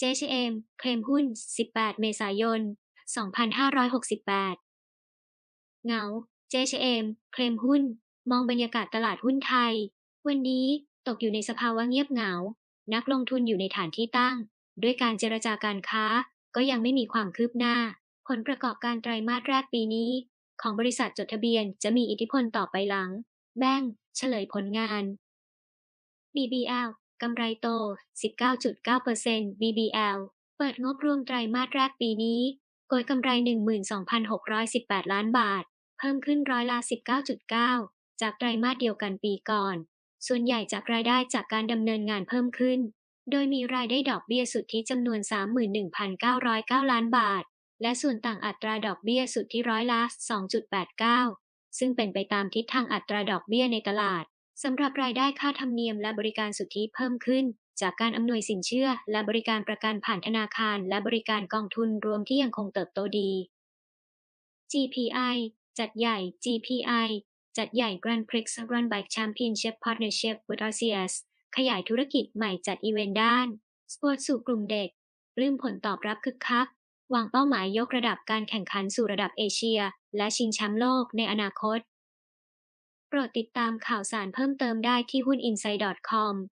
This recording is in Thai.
JCM เคลมหุ้น 18 เมษายน 2568 เหงา JCM เคลมหุ้น มองบรรยากาศตลาดหุ้นไทย วันนี้ตกอยู่ในสภาวะเงียบเหงา นักลงทุนอยู่ในฐานที่ตั้ง ด้วยการเจรจาการค้า ก็ยังไม่มีความคืบหน้า ผลประกอบการไตรมาสแรกปีนี้ ของบริษัทจดทะเบียนจะมีอิทธิพลต่อไปหลัง แบงก์เฉลยผลงาน BBL กำไรโต 19.9% BBL เปิดงบรวมไตรมาสแรกปีนี้โกยกำไร 12,618 ล้านบาท เพิ่มขึ้นร้อยละ 19.9 จากไตรมาสเดียวกันปีก่อน ส่วนใหญ่จากรายได้จากการดำเนินงานเพิ่มขึ้น โดยมีรายได้ดอกเบี้ยสุทธิจำนวน 31,909 ล้านบาท และส่วนต่างอัตราดอกเบี้ยสุทธิร้อยละ 2.89 ซึ่งเป็นไปตามทิศทางอัตราดอกเบี้ยในตลาด สำหรับรายได้ค่าธรรมเนียมและบริการสุทธิเพิ่มขึ้น จากการอำนวยสินเชื่อ และบริการประกันผ่านธนาคาร และบริการกองทุนรวมที่ยังคงเติบโตดี GPI จัดใหญ่ GPI จัดใหญ่ Grand Prix Run Bike Championship Partnership with RCS ขยายธุรกิจใหม่จัดอีเวนต์ด้านสปอร์ตสู่กลุ่มเด็กปลื้มผลตอบรับคึกคัก วางเป้าหมายยกระดับการแข่งขันสู่ระดับเอเชีย และชิงแชมป์โลกในอนาคต โปรดติดตามข่าวสารเพิ่มเติมได้ที่หุ้นอินไซด์ดอทคอม